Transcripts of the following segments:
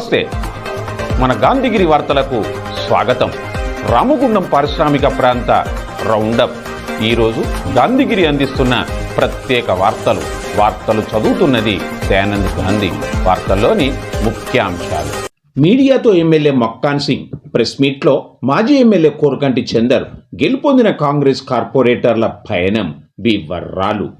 నమస్తే. మన గాంధీగిరి వార్తలకు స్వాగతం. రామగుండం పారిశ్రామిక ప్రాంత రౌండప్. ఈరోజు గాంధీగిరి అందిస్తున్న ప్రత్యేక వార్తలు. వార్తలు చదువుతున్నది దయానంద్ గాంధీ. వార్తల్లోని ముఖ్యాంశాలు. మీడియాతో ఎమ్మెల్యే మక్కాన్ సింగ్ ప్రెస్ మీట్లో మాజీ ఎమ్మెల్యే కోరకంటి చందర్ గెలుపొందిన కాంగ్రెస్ కార్పొరేటర్ల పయనం వివరాలు.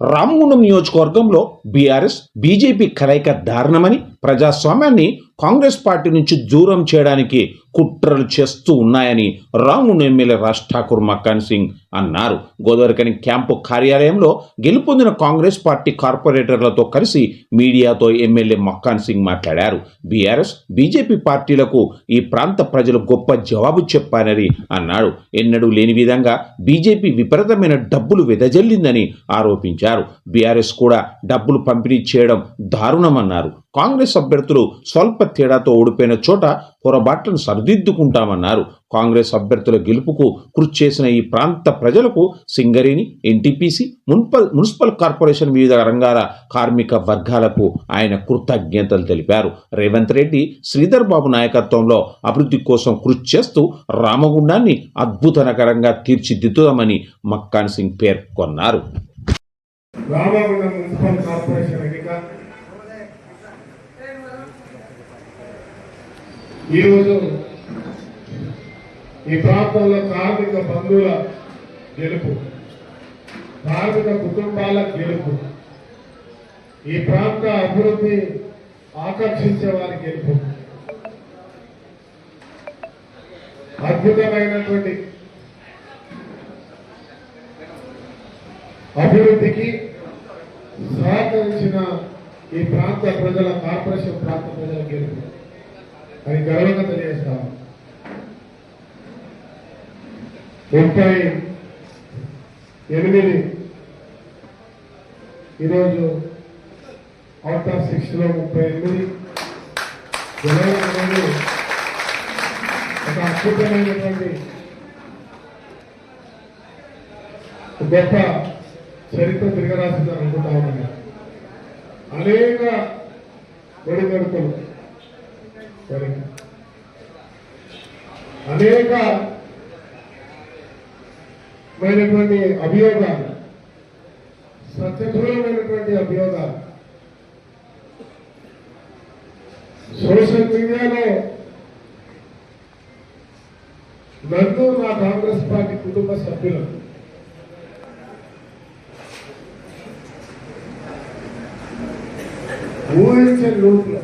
Ramagundam నియోజకవర్గంలో బీఆర్ఎస్ బీజేపీ కలయిక దారుణమని ప్రజాస్వామ్యాన్ని కాంగ్రెస్ పార్టీ నుంచి దూరం చేయడానికి కుట్రలు చేస్తూ ఉన్నాయని రామగుండం ఎమ్మెల్యే రాజ్ ఠాకూర్ మక్కాన్ సింగ్ అన్నారు. గోదావరికని క్యాంపు కార్యాలయంలో గెలుపొందిన కాంగ్రెస్ పార్టీ కార్పొరేటర్లతో కలిసి మీడియాతో ఎమ్మెల్యే మక్కాన్ సింగ్ మాట్లాడారు. బీఆర్ఎస్ బీజేపీ పార్టీలకు ఈ ప్రాంత ప్రజలు గొప్ప జవాబు చెప్పారని అన్నాడు ఎన్నడూ లేని విధంగా బీజేపీ విపరీతమైన డబ్బులు వెదజల్లిందని ఆరోపించారు. బీఆర్ఎస్ కూడా డబ్బులు పంపిణీ చేయడం దారుణమన్నారు. కాంగ్రెస్ అభ్యర్థులు స్వల్ప తేడాతో ఓడిపోయిన చోట పొరబాట్లను సరిదిద్దుకుంటామన్నారు. కాంగ్రెస్ అభ్యర్థుల గెలుపుకు కృషి చేసిన ఈ ప్రాంత ప్రజలకు Singareni NTPC municipal municipal corporation వివిధ రంగాల కార్మిక వర్గాలకు ఆయన కృతజ్ఞతలు తెలిపారు. రేవంత్ రెడ్డి శ్రీధర్ బాబు నాయకత్వంలో అభివృద్ధి కోసం కృషి చేస్తూ రామగుండాన్ని అద్భుతకరంగా తీర్చిదిద్దుదామని మక్కాన్ సింగ్ పేర్కొన్నారు. రామగుండం మున్సిపల్ కార్పొరేషన్ ఎన్నిక. ఈరోజు ఈ ప్రాంతంలో కార్మిక బంధువుల గెలుపు కార్మిక కుటుంబాల గెలుపు ఈ ప్రాంత అభివృద్ధి ఆకర్షించే వారి గెలుపు. అద్భుతమైనటువంటి అభివృద్ధికి సహకరించిన ఈ ప్రాంత ప్రజల కార్పొరేషన్ ప్రాంత ప్రజల గెలుపు. అని గర్వంగా తెలియజేస్తాము ముప్పై ఎనిమిది ఈరోజు అవుట్ ఆఫ్ సిక్స్లో ముప్పై ఎనిమిది గెలవడం అనేది ఒక అద్భుతమైనటువంటి గొప్ప చరిత్ర తిరగరాసిందని అనుకుంటా ఉన్నాను. అనేక ఒడిగడుపులు అనేక మైనటువంటి అభియోగాలు సత్యదూరమైనటువంటి అభియోగాలు. సోషల్ మీడియాలో నన్ను నా కాంగ్రెస్ పార్టీ కుటుంబ సభ్యులు. ఊహించే లోతులో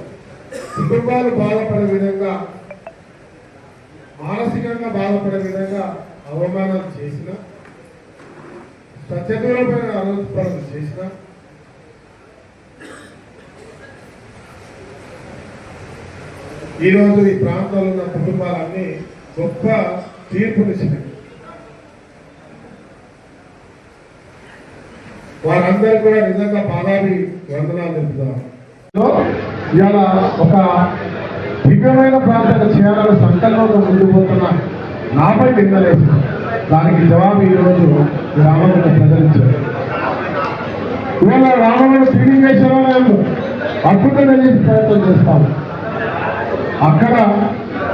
కుటుంబాలు బాధపడే విధంగా మానసికంగా బాధపడే విధంగా అవమానం చేసిన సత్యదూరమైన ఆలోచన చేసిన ఈరోజు ఈ ప్రాంతంలో ఉన్న కుటుంబాలన్నీ గొప్ప తీర్పునిచ్చినాయి వారందరూ కూడా నిజంగా పాదాభి వందనాలు తెలుపుతారు ఇవాళ ఒక దివ్యమైన ప్రాంతాన్ని చేయాలని సంకల్పంతో ముందుకు పోతున్న నాపై నిందలేదు దానికి జవాబు ఈరోజు ఈ రామగుండ ప్రజలించారు ఇవాళ రామగుండ టీవీ మేము అద్భుతంగా చేసి ప్రయత్నం చేస్తాము అక్కడ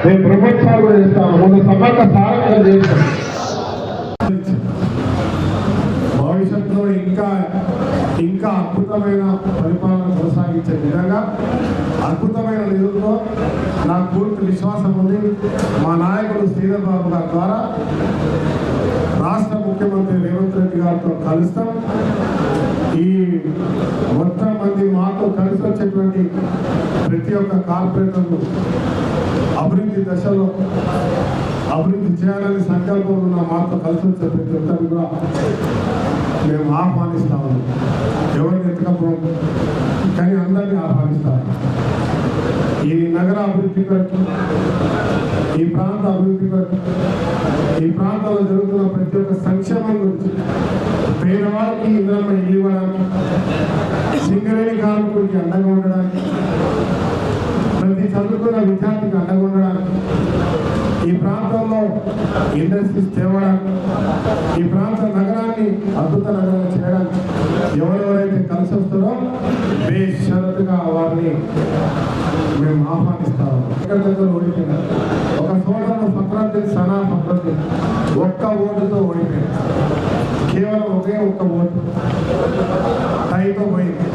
మేము ప్రభుత్వాలు కూడా చేస్తాము ముందు సమగ్ర సారథ్యం చేస్తాం భవిష్యత్తులో ఇంకా ఇంకా అద్భుతమైన పరిపాలన కొనసాగించే విధంగా అద్భుతమైన నిధులతో నాకు పూర్తి విశ్వాసం ఉంది. మా నాయకుడు శ్రీధర్ బాబు గారి ద్వారా రాష్ట్ర ముఖ్యమంత్రి రేవంత్ రెడ్డి గారితో కలుస్తాం. ఈ మొత్తం మంది మాతో కలిసి వచ్చేటువంటి ప్రతి ఒక్క కార్పొరేటర్ను అభివృద్ధి దశలో అభివృద్ధి చేయాలని సంకల్పం ఉన్న మాతో కలిసి వచ్చే ప్రతి ఒక్కరిని కూడా మేము ఆహ్వానిస్తాము. ఎవరిని ఎత్తకపోవడం కానీ అందరినీ ఆహ్వానిస్తాము. ఈ నగర అభివృద్ధి కొరకు ఈ ప్రాంత అభివృద్ధి కొరకు ఈ ప్రాంతంలో జరుగుతున్న ప్రతి ఒక్క సంక్షేమం గురించి పేదవాళ్ళకి ఇంద్రమ్మ ఇల్లు ఇవ్వడానికి సింగరేణి కార్మికుడికి అండగా ఉండడానికి ప్రతి చదువుకున్న విద్యార్థికి అండగా ఉండడానికి ఈ ప్రాంతంలో ఇండస్ట్రీస్ తేవడం ఈ ప్రాంత నగరాన్ని అద్భుత నగరం చేయడం ఎవరెవరైతే కలిసి వస్తారో బేషరతుగా వారిని మేము ఆహ్వానిస్తాము. ఓడిపోయినారు ఒక సోదరుడు ఫక్రద్దీన్ సనా ఫక్రద్దీన్ ఒక్క ఓటుతో ఓడిపోయారు కేవలం ఒకే ఒక్క ఓటు టైతో పోయింది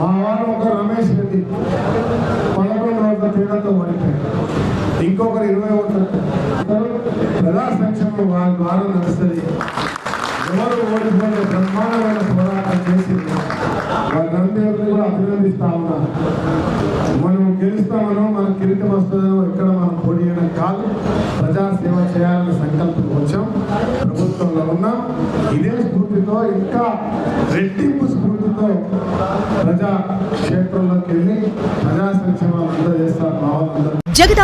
మా వాడు ఒక రమేష్ రెడ్డి పదకొండు ఓట్ల తేడాతో ఓడిపోయారు. ఇంకొకరు ఇరవై ఓట్ల. ప్రజా సంక్షేమం వాళ్ళ ద్వారా నడుస్తుంది. ఎవరు ఓడిపోయిన బ్రహ్మాండమైన పోరాటం చేసి వాళ్ళందరూ కూడా అభినందిస్తా ఉన్నారు. మనం గెలుస్తామనో మన కిరీటం వస్తుందనో ఎక్కడ మనం పోటీ చేయడం కాదు. ప్రజాసేవ చేయాలని సంకల్పం వచ్చాం. ప్రభుత్వంలో ఉన్నాం. ఇదే స్ఫూర్తితో ఇంకా రెట్టింపు స్ఫూర్తితో ప్రజా క్షేత్రంలోకి వెళ్ళి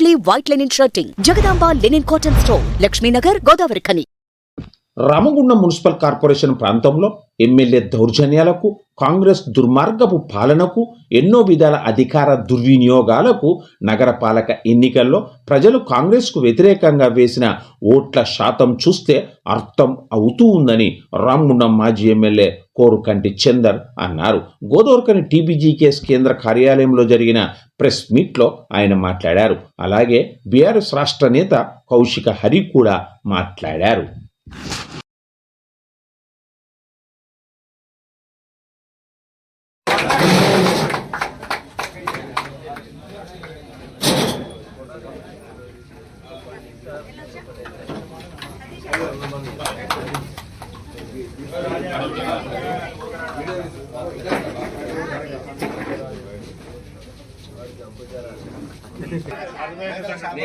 lea white linen shirting Jagadamba linen cotton store Laxminagar Godavari Khani Ramagundam municipal corporation ప్రాంతంలో ఎమ్మెల్యే దౌర్జన్యాలకు కాంగ్రెస్ దుర్మార్గపు పాలనకు ఎన్నో విధాల అధికార దుర్వినియోగాలకు నగరపాలక ఎన్నికల్లో ప్రజలు కాంగ్రెస్కు వ్యతిరేకంగా వేసిన ఓట్ల శాతం చూస్తే అర్థం అవుతూ ఉందని రామగుండం మాజీ ఎమ్మెల్యే కోరుకంటి చందర్ అన్నారు. గోదోర్కని టీబీజీకేఎస్ కేంద్ర కార్యాలయంలో జరిగిన ప్రెస్ మీట్లో ఆయన మాట్లాడారు. అలాగే బీఆర్ఎస్ రాష్ట్ర నేత కౌశిక హరి కూడా మాట్లాడారు.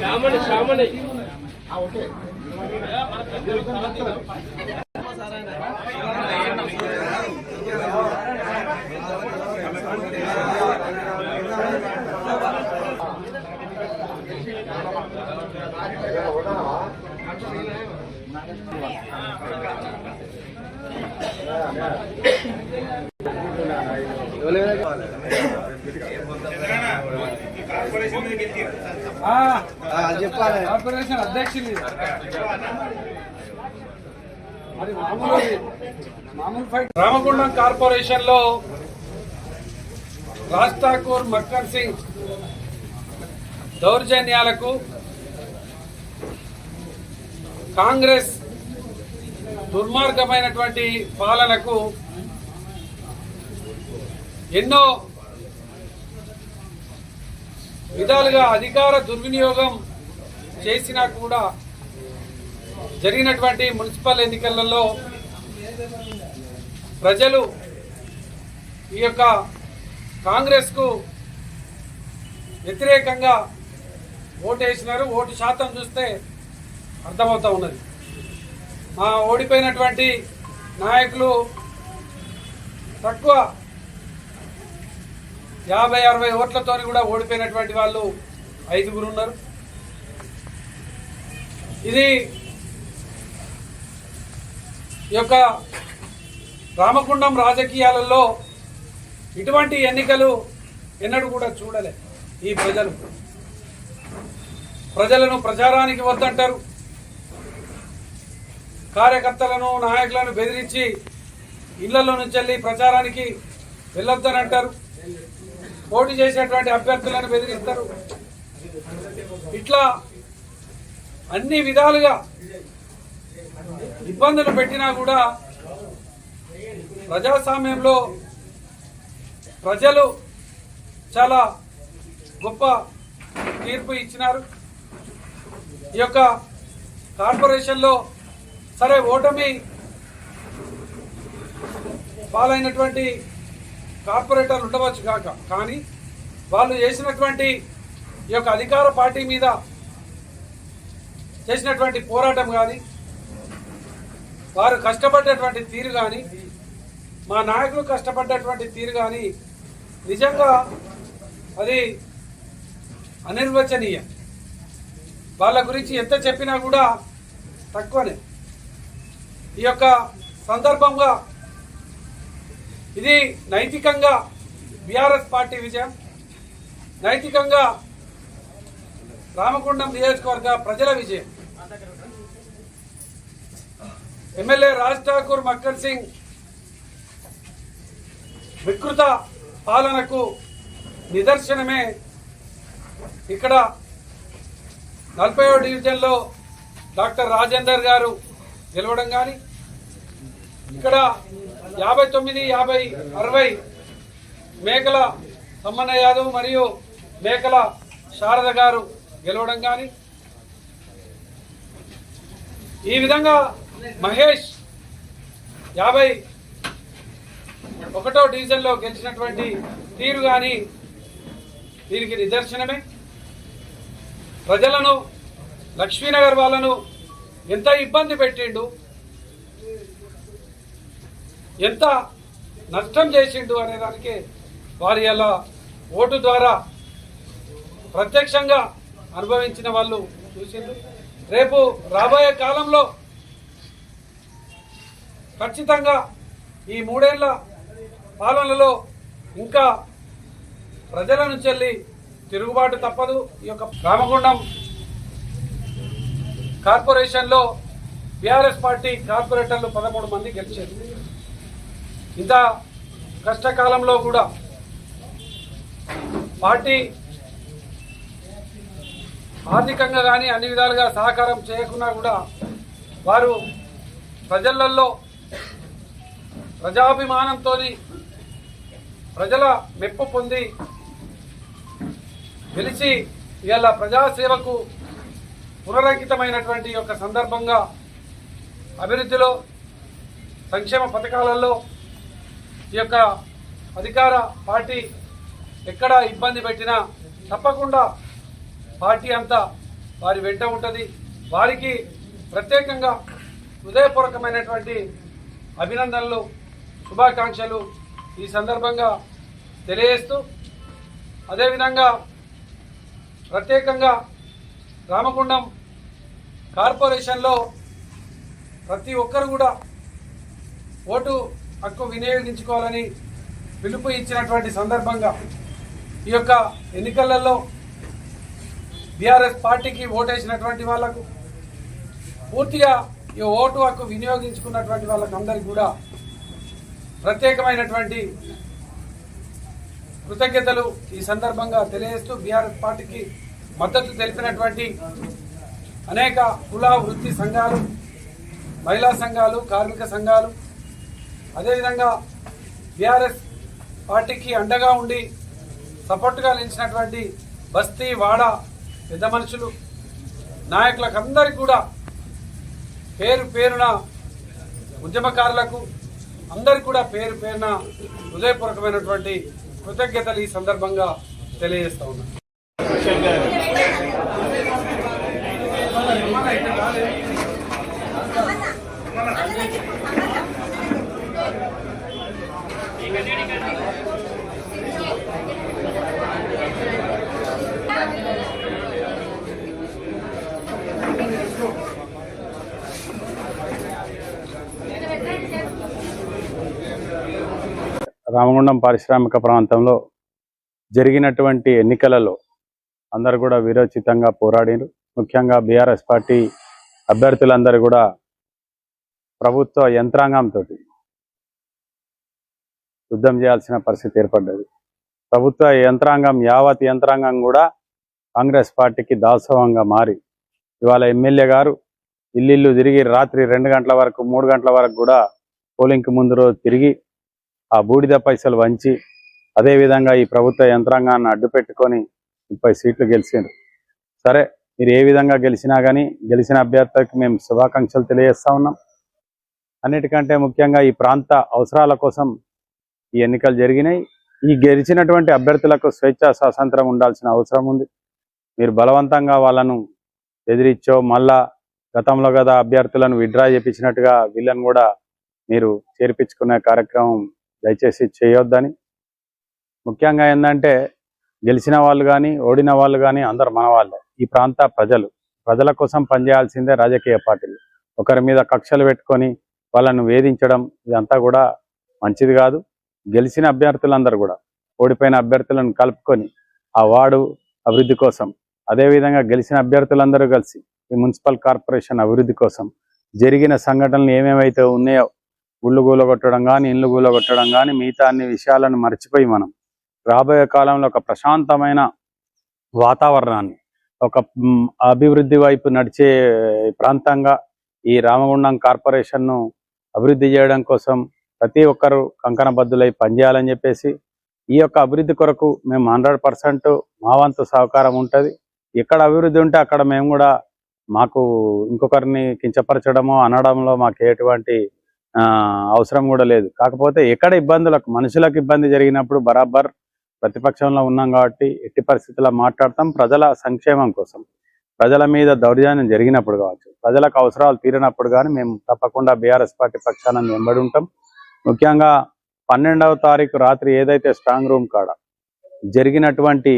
శ్యామణి శ్యామణి చెప్పాలి కార్పొరేషన్ అధ్యక్షుని. మరి మామూలు మామూలు ఫైట్ రామగుండం కార్పొరేషన్లో రాజ్ ఠాకూర్ మక్కర్ సింగ్ దౌర్జన్యాలకు కాంగ్రెస్ దుర్మార్గమైనటువంటి పాలనకు ఎన్నో విధాలుగా అధికార దుర్వినియోగం చేసినా కూడా జరిగినటువంటి మున్సిపల్ ఎన్నికలలో ప్రజలు ఈ యొక్క కాంగ్రెస్కు వ్యతిరేకంగా ఓటు వేసినారు ఓటు శాతం చూస్తే అర్థమవుతూ ఉన్నది. మా ఓడిపోయినటువంటి నాయకులు తక్కువ యాభై అరవై ఓట్లతో కూడా ఓడిపోయినటువంటి వాళ్ళు ఐదుగురు ఉన్నారు. ఇది యొక్క రామకుండం రాజకీయాలలో ఇటువంటి ఎన్నికలు ఎన్నడూ కూడా చూడలే ఈ ప్రజలు. ప్రజలను ప్రచారానికి వద్దంటారు. కార్యకర్తలను నాయకులను బెదిరించి ఇళ్ళలో నుంచి వెళ్ళి ప్రచారానికి వెళ్ళొద్దని అంటారు పోటీ చేసేటువంటి అభ్యర్థులను బెదిరిస్తారు. ఇట్లా అన్ని విధాలుగా ఇబ్బందులు పెట్టినా కూడా ప్రజాస్వామ్యంలో ప్రజలు చాలా గొప్ప తీర్పు ఇచ్చినారు. ఈ యొక్క కార్పొరేషన్లో సరే ఓటమి పాలైనటువంటి కార్పొరేటర్లు ఉండవచ్చు కాక కానీ వాళ్ళు చేసినటువంటి ఈ యొక్క అధికార పార్టీ మీద చేసినటువంటి పోరాటం కానీ వారు కష్టపడ్డటువంటి తీరు కానీ మా నాయకులు కష్టపడ్డటువంటి తీరు కానీ నిజంగా అది అనిర్వచనీయం. వాళ్ళ గురించి ఎంత చెప్పినా కూడా తక్కువనే. ఈ యొక్క సందర్భంగా ఇది నైతికంగా బీఆర్ఎస్ పార్టీ విజయం. నైతికంగా రామగుండం నియోజకవర్గ ప్రజల విజయం. ఎమ్మెల్యే రాజ్ ఠాకూర్ మక్కర్ సింగ్ వికృత పాలనకు నిదర్శనమే ఇక్కడ నలభై డివిజన్లో డాక్టర్ రాజేందర్ గారు గెలవడం కానీ ఇక్కడ యాభై తొమ్మిది యాభై అరవై మేకల సమ్మన్న యాదవ్ మరియు మేకల శారద గారు గెలవడం కానీ ఈ విధంగా మహేష్ యాభై ఒకటో డివిజన్లో గెలిచినటువంటి తీరు కానీ దీనికి నిదర్శనమే. ప్రజలను లక్ష్మీనగర్ వాళ్ళను ఎంత ఇబ్బంది పెట్టిండు ఎంత నష్టం చేసిండు అనే దానికి వారి అలా ఓటు ద్వారా ప్రత్యక్షంగా అనుభవించిన వాళ్ళు చూసిండ్రు. రేపు రాబోయే కాలంలో ఖచ్చితంగా ఈ మూడేళ్ళ పాలనలో ఇంకా ప్రజల నుంచి వెళ్ళి తిరుగుబాటు తప్పదు. ఈ యొక్క రామగుండం కార్పొరేషన్లో బీఆర్ఎస్ పార్టీ కార్పొరేటర్లు పదమూడు మంది గెలిచారు. ఇంత కష్టకాలంలో కూడా పార్టీ ఆర్థికంగా కానీ అన్ని విధాలుగా సహకారం చేయకున్నా కూడా వారు ప్రజలలో ప్రజాభిమానంతో ప్రజల మెప్పు పొంది గెలిచి ఇవాళ ప్రజాసేవకు పునరంకితమైనటువంటి యొక్క సందర్భంగా అభివృద్ధిలో సంక్షేమ పథకాలలో ఈ యొక్క అధికార పార్టీ ఎక్కడ ఇబ్బంది పెట్టినా తప్పకుండా పార్టీ అంతా వారి వెంట ఉంటుంది. వారికి ప్రత్యేకంగా హృదయపూర్వకమైనటువంటి అభినందనలు శుభాకాంక్షలు ఈ సందర్భంగా తెలియజేస్తూ అదేవిధంగా ప్రత్యేకంగా రామగుండం కార్పొరేషన్లో ప్రతి ఒక్కరు కూడా ఓటు హక్కు వినియోగించుకోవాలని పిలుపు ఇచ్చినటువంటి సందర్భంగా ఈ యొక్క ఎన్నికలలో బీఆర్ఎస్ పార్టీకి ఓటేసినటువంటి వాళ్ళకు పూర్తిగా ఈ ఓటు హక్కు వినియోగించుకున్నటువంటి వాళ్ళకి అందరికీ కూడా ప్రత్యేకమైనటువంటి కృతజ్ఞతలు ఈ సందర్భంగా తెలియజేస్తూ బీఆర్ఎస్ పార్టీకి మద్దతు తెలిపినటువంటి అనేక కుల వృత్తి సంఘాలు మహిళా సంఘాలు కార్మిక సంఘాలు అదేవిధంగా బీఆర్ఎస్ పార్టీకి అండగా ఉండి సపోర్ట్గా నిలిచినటువంటి బస్తీ వాడ పెద్ద మనుషులు నాయకులకు అందరికీ కూడా పేరు పేరున ఉద్యమకారులకు అందరికి కూడా పేరు పేరున హృదయపూర్వకమైనటువంటి కృతజ్ఞతలు ఈ సందర్భంగా తెలియజేస్తా ఉన్నాను. రామగుండం పారిశ్రామిక ప్రాంతంలో జరిగినటువంటి ఎన్నికలలో అందరు కూడా వీరోచితంగా పోరాడారు. ముఖ్యంగా బీఆర్ఎస్ పార్టీ అభ్యర్థులందరూ కూడా ప్రభుత్వ యంత్రాంగంతో యుద్ధం చేయాల్సిన పరిస్థితి ఏర్పడ్డది. ప్రభుత్వ యంత్రాంగం యావత్ యంత్రాంగం కూడా కాంగ్రెస్ పార్టీకి దాసోహంగా మారి ఇవాళ ఎమ్మెల్యే గారు ఇల్లు తిరిగి రాత్రి రెండు గంటల వరకు మూడు గంటల వరకు కూడా పోలింగ్కి ముందు రోజు తిరిగి ఆ బూడిద పైసలు వంచి అదేవిధంగా ఈ ప్రభుత్వ యంత్రాంగాన్ని అడ్డు పెట్టుకొని ముప్పై సీట్లు గెలిచిండ్రు. సరే మీరు ఏ విధంగా గెలిచినా కానీ గెలిచిన అభ్యర్థికి మేము శుభాకాంక్షలు తెలియజేస్తా ఉన్నాం. అన్నిటికంటే ముఖ్యంగా ఈ ప్రాంత అవసరాల కోసం ఈ ఎన్నికలు జరిగినాయి. ఈ గెలిచినటువంటి అభ్యర్థులకు స్వేచ్ఛ స్వాతంత్రం ఉండాల్సిన అవసరం ఉంది. మీరు బలవంతంగా వాళ్ళను ఎదిరిచ్చో మళ్ళా గతంలో కదా అభ్యర్థులను విడ్డ్రా చేపించినట్టుగా వీళ్ళను కూడా మీరు చేర్పించుకునే కార్యక్రమం దయచేసి చేయొద్దని. ముఖ్యంగా ఏంటంటే గెలిచిన వాళ్ళు కానీ ఓడిన వాళ్ళు కానీ అందరు మన వాళ్ళే. ఈ ప్రాంత ప్రజలు. ప్రజల కోసం పనిచేయాల్సిందే రాజకీయ పార్టీలు. ఒకరి మీద కక్షలు పెట్టుకొని వాళ్ళను వేధించడం ఇదంతా కూడా మంచిది కాదు. గెలిచిన అభ్యర్థులందరూ కూడా ఓడిపోయిన అభ్యర్థులను కలుపుకొని ఆ వార్డు అభివృద్ధి కోసం అదేవిధంగా గెలిచిన అభ్యర్థులందరూ కలిసి ఈ మున్సిపల్ కార్పొరేషన్ అభివృద్ధి కోసం జరిగిన సంఘటనలు ఏమేమైతే ఉన్నాయో గుళ్ళు గూలగొట్టడం కానీ ఇండ్లు గూలగొట్టడం కానీ మిగతా అన్ని విషయాలను మర్చిపోయి మనం. రాబోయే కాలంలో ఒక ప్రశాంతమైన వాతావరణాన్ని ఒక అభివృద్ధి వైపు నడిచే ప్రాంతంగా ఈ రామగుండం కార్పొరేషన్ను అభివృద్ధి చేయడం కోసం ప్రతి ఒక్కరూ కంకణబద్దులై పనిచేయాలని చెప్పేసి ఈ యొక్క అభివృద్ధి కొరకు మేము హండ్రెడ్ పర్సెంట్ మా వంతు సహకారం ఉంటుంది. ఎక్కడ అభివృద్ధి ఉంటే అక్కడ మేము కూడా మాకు ఇంకొకరిని కించపరచడమో అనడంలో మాకు ఎటువంటి అవసరం కూడా లేదు. కాకపోతే ఎక్కడ ఇబ్బందులకు మనుషులకు ఇబ్బంది జరిగినప్పుడు బరాబర్ ప్రతిపక్షంలో ఉన్నాం కాబట్టి ఎట్టి పరిస్థితుల్లో మాట్లాడతాం. ప్రజల సంక్షేమం కోసం ప్రజల మీద దౌర్జన్యం జరిగినప్పుడు కావచ్చు ప్రజలకు అవసరాలు తీరినప్పుడు కానీ మేము తప్పకుండా బీఆర్ఎస్ పార్టీ పక్షాన వెంబడి ఉంటాం. ముఖ్యంగా పన్నెండవ తారీఖు రాత్రి ఏదైతే స్ట్రాంగ్ రూమ్ కాడ జరిగినటువంటి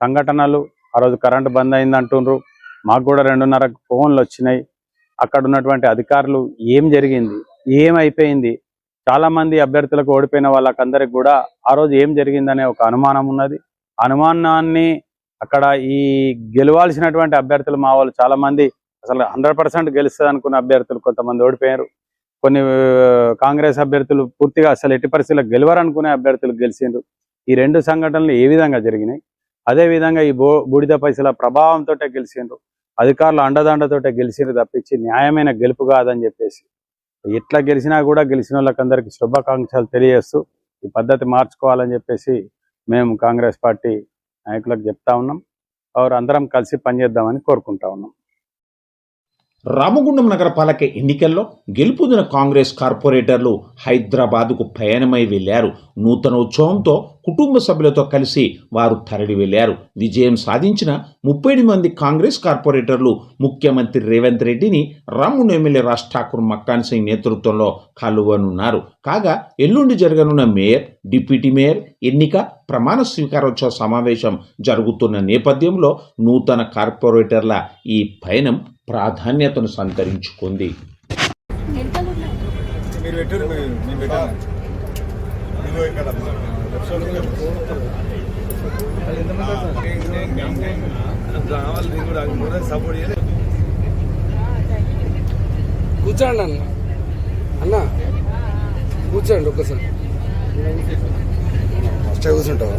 సంఘటనలు ఆ రోజు కరెంటు బంద్ అయింది అంటుండ్రు మాకు కూడా రెండున్నర ఫోన్లు వచ్చినాయి. అక్కడ ఉన్నటువంటి అధికారులు ఏం జరిగింది? ఏమైపోయింది? చాలా మంది అభ్యర్థులకు ఓడిపోయిన వాళ్ళకందరికి కూడా ఆ రోజు ఏం జరిగిందనే ఒక అనుమానం ఉన్నది. అనుమానాన్ని అక్కడ ఈ గెలవాల్సినటువంటి అభ్యర్థులు మా వాళ్ళు చాలా మంది అసలు హండ్రెడ్ పర్సెంట్ గెలుస్తుంది అనుకున్న అభ్యర్థులు కొంతమంది ఓడిపోయారు. కొన్ని కాంగ్రెస్ అభ్యర్థులు పూర్తిగా అసలు ఎట్టి పరిస్థితుల్లో గెలవరు అనుకునే అభ్యర్థులు గెలిచిండ్రు. ఈ రెండు సంఘటనలు ఏ విధంగా జరిగినాయి? అదే విధంగా ఈ బో బూడిద పైసల ప్రభావంతో గెలిచిండ్రు. అధికారుల అండదండతోటే గెలిచిండ్రు తప్పించి న్యాయమైన గెలుపు కాదని చెప్పేసి. ఎట్లా గెలిచినా కూడా గెలిచిన వాళ్ళకందరికీ శుభాకాంక్షలు తెలియజేస్తూ ఈ పద్ధతి మార్చుకోవాలని చెప్పేసి మేము కాంగ్రెస్ పార్టీ నాయకులకు చెప్తా ఉన్నాం. వారు అందరం కలిసి పనిచేద్దామని కోరుకుంటా ఉన్నాం. రామగుండం నగరపాలక ఎన్నికల్లో గెలుపొందిన కాంగ్రెస్ కార్పొరేటర్లు హైదరాబాదుకు ప్రయాణమై వెళ్ళారు. నూతన ఉత్సవంతో కుటుంబ సభ్యులతో కలిసి వారు తరలి వెళ్ళారు. విజయం సాధించిన ముప్పై మంది కాంగ్రెస్ కార్పొరేటర్లు ముఖ్యమంత్రి రేవంత్ రెడ్డిని రాముడు ఎమ్మెల్యే రాజ్ ఠాకూర్ మక్కాన్ సింగ్ నేతృత్వంలో కలువనున్నారు. కాగా ఎల్లుండి జరగనున్న మేయర్ డిప్యూటీ మేయర్ ఎన్నిక ప్రమాణ స్వీకారోత్సవ సమావేశం జరుగుతున్న నేపథ్యంలో నూతన కార్పొరేటర్ల ఈ పయనం ప్రాధాన్యతను సంతరించుకుంది. కూర్చోండి అన్న. అన్న కూర్చోండి ఒక్కసారి. ఫస్ట్ కూర్చుంటావా